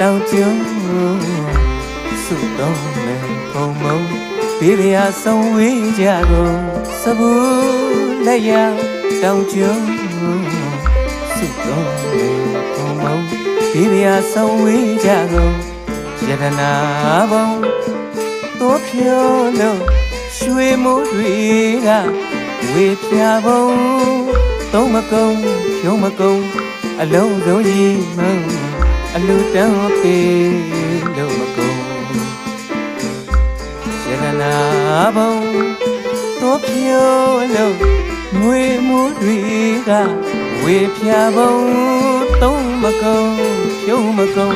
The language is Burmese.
တောင်ကျွန်းစုတော်မယ်ဘုံမုံဘေးရဆုံးဝေးကြကုန်စဘူးလက်ရတောင်ကျွန်းစုတော်မယ်ဘုံမုံဘေးရဆုံးဝေးကြကုန်ယတနာဘုံတော်ဖြိုးလို့ရွှေမိုးတွေကဝေပြဘုံသုံးမကုံဖြုံးမကုံအလုံးစုံကြီးမုံ အလူတန်းပေးလို့မကုံရတနာဘုံတော်ဖြိုးလို့ငွေမိုးတွေကဝေပြဘုံသုံးမကုံဖြုံးမကုံ